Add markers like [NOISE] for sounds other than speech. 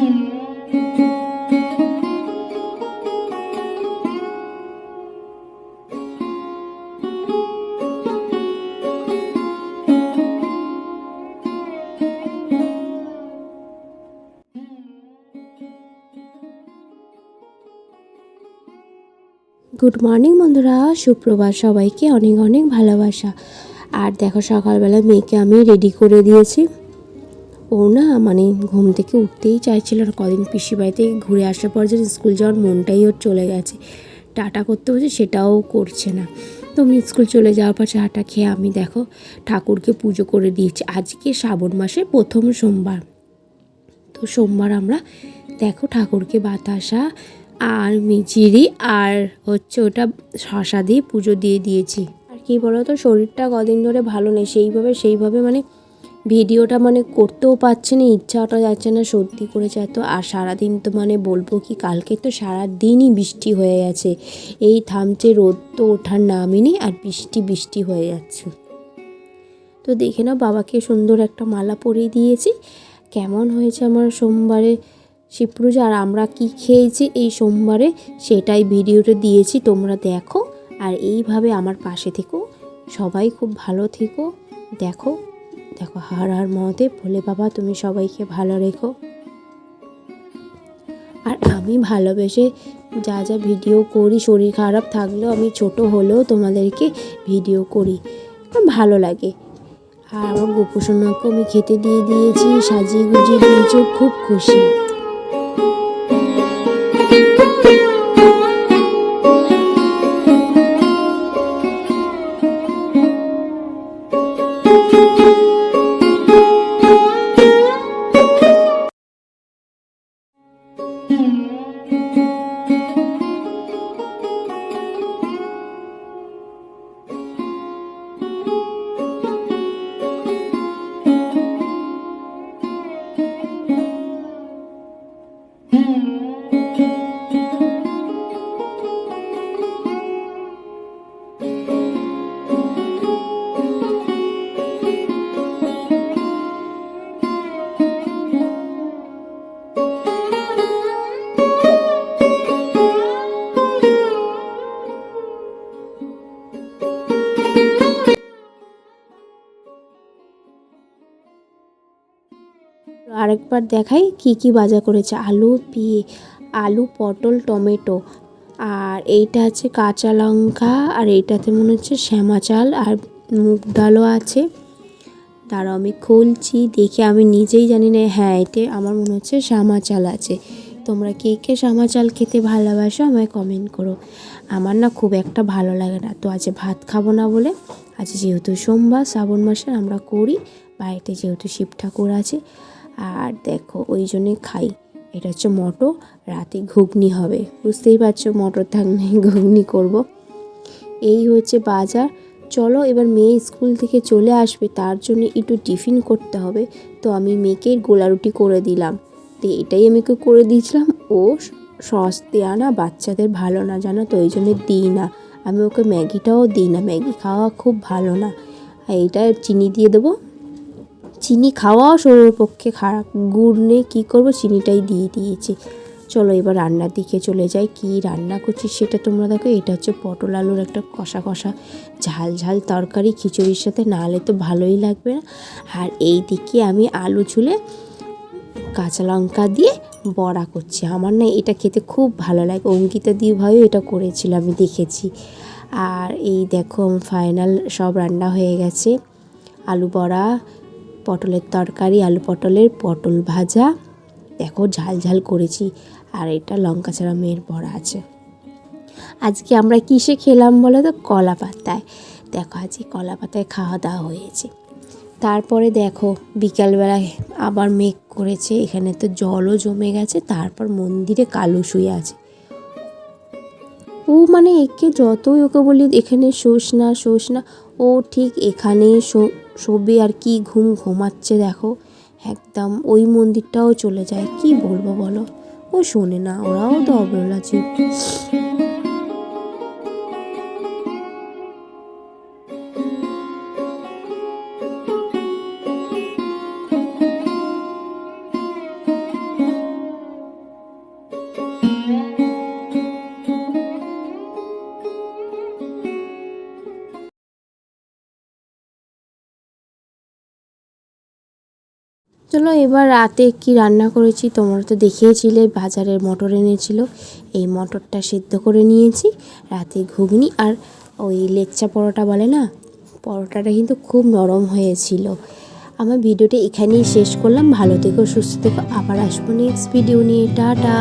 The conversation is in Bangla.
গুড মর্নিং বন্ধুরা। সুপ্রভাত সবাইকে অনেক অনেক ভালোবাসা। আর দেখো, সকালবেলা মেয়েকে আমি রেডি করে দিয়েছি। ও না মানে ঘুম থেকে উঠতেই চাইছিল না। কদিন পিসি বাড়িতে ঘুরে আসার পর যে স্কুল যাওয়ার মনটাই ওর চলে গেছে। টাটা করতে বলছে, সেটাও করছে না। তো আমি স্কুল চলে যাওয়ার পর চাটা খেয়ে আমি দেখো, ঠাকুরকে পুজো করে দিয়েছি। আজকে শ্রাবণ মাসের প্রথম সোমবার। তো সোমবার আমরা দেখো ঠাকুরকে বাতাসা আর মিচিরি আর হচ্ছে ওটা শশা দিয়ে পুজো দিয়ে দিয়েছি। আর কী বলো তো শরীরটা কদিন ধরে ভালো নেই, সেইভাবে সেইভাবে মানে ভিডিওটা মানে করতেও পারছি না, ইচ্ছাটা যাচ্ছে না, সত্যি করেছে এত আর সারাদিন তো মানে বলব কি, কালকে তো সারা দিনই বৃষ্টি হয়ে গেছে। এই থামছে রোদ তো ওঠার নামই নেই আর বৃষ্টি বৃষ্টি হয়ে যাচ্ছে। তো দেখে নাও, বাবাকে সুন্দর একটা মালা পরিয়ে দিয়েছি। কেমন হয়েছে আমার সোমবারে শিবপুজো আর আমরা কি খেয়েছি এই সোমবারে সেটাই ভিডিওটা দিয়েছি, তোমরা দেখো। আর এইভাবে আমার পাশে থেকো। সবাই খুব ভালো থেকো। দেখো দেখো, হার হার মহাদেব ভোলে বাবা, তুমি সবাইকে ভালো রেখো। আর আমি ভালোবেসে যা যা ভিডিও করি, শরীর খারাপ থাকলেও আমি ছোট হলেও তোমাদেরকে ভিডিও করি। ভালো লাগে। আর আমার গোপুসোনাকে আমি খেতে দিয়ে দিয়েছি, সাজিয়ে গুজিয়ে দিয়েছি খুব খুশি। আরেকবার দেখাই কি কি বাজার করেছে। আলু, পি, আলু, পটল, টমেটো। আর এইটা আছে কাঁচা লঙ্কা, আর এইটাতে মনে হচ্ছে শ্যামা চাল, আর মুগ ডালও আছে। দাঁড়াও আমি খুলছি, দেখে আমি নিজেই জানি না হ্যাঁ এতে আমার মনে হচ্ছে শ্যামা চাল আছে। তোমরা কে কে শ্যামা চাল খেতে ভালোবাসো আমায় কমেন্ট করো। আমার না খুব একটা ভালো লাগে না। তো আজ ভাত খাব না বলে আজ যেহেতু সোমবার, শ্রাবণ মাসে আমরা করি। বাড়িতে যেহেতু শিব ঠাকুর আছে আর দেখো, ওই জন্যে খাই। এটা হচ্ছে মটর, রাতে ঘুগনি হবে। বুঝতেই পারছ, মটর থাকলে [LAUGHS] ঘুগনি করব। এই হচ্ছে বাজার। চলো, এবার মেয়ে স্কুল থেকে চলে আসবে, তার জন্য একটু টিফিন করতে হবে। তো আমি মেয়েকে গোলা রুটি করে দিলাম। তো এটাই আমি করে দিয়েছিলাম। ও সস দেওয়া না বাচ্চাদের ভালো না জানো তো, ওই জন্য দিই না। আমি ওকে ম্যাগিটাও দিই না। ম্যাগি খাওয়া খুব ভালো না। আর এইটা চিনি দিয়ে দেবো। চিনি খাওয়াও শরীরের পক্ষে খারাপ। গুড় নেই কী করব? চিনিটাই দিয়ে দিয়েছি। চলো এবার রান্নার দিকে চলে যাই। কি রান্না করছি সেটা তোমরা দেখো। এটা হচ্ছে পটল আলুর একটা কষা কষা ঝাল ঝাল তরকারি খিচুড়ির সাথে। না হলে তো ভালোই লাগবে না। আর এই দিকে আমি আলু ঝুলে কাঁচা লঙ্কা দিয়ে বড়া করছি। আমার না এটা খেতে খুব ভালো লাগে। অঙ্কিতা দিয়ে ভাইও এটা করেছিল, আমি দেখেছি। আর এই দেখো ফাইনাল সব রান্না হয়ে গেছে। আলু বড়া পটলের তরকারি, আলু পটলের পটল ভাজা। দেখো, ঝাল ঝাল করেছি, আর এটা লঙ্কা ছাড়া মেয়ের বড়া আছে। আজকে আমরা কিসে খেলাম বলো তো? কলা পাতায়। দেখো, আজকে কলা পাতায় খাওয়া দাওয়া হয়েছে। তারপরে দেখো বিকালবেলায় আবার মেঘ করেছে, এখানে তো জলও জমে গেছে, তারপর মন্দিরে কালো শুয়ে আছে। ও মানে একে যতই ওকে বলি, এখানে শোষ না শোষ না। ও ঠিক এখানে শোবে আর কি ঘুম ঘুমাচ্ছে, দেখো। একদম ওই মন্দিরটাও চলে যায়। কি বলব বলো? ও শোনে না, ওরাও তো অবলা জীব চলো এবার রাতে কি রান্না করেছি তোমরা তো দেখিয়েছিলে বাজারের মটর এনেছিল। এই মটরটা সেদ্ধ করে নিয়েছি, রাতে ঘুগনি আর ওই লেচ্চা পরোটা বলে না? পরোটাটা কিন্তু খুব নরম হয়েছিল। আমার ভিডিওটা এখানেই শেষ করলাম, ভালো থেকো, সুস্থ থেকো, আবার আসব নেক্সট ভিডিও নিয়ে, টাটা।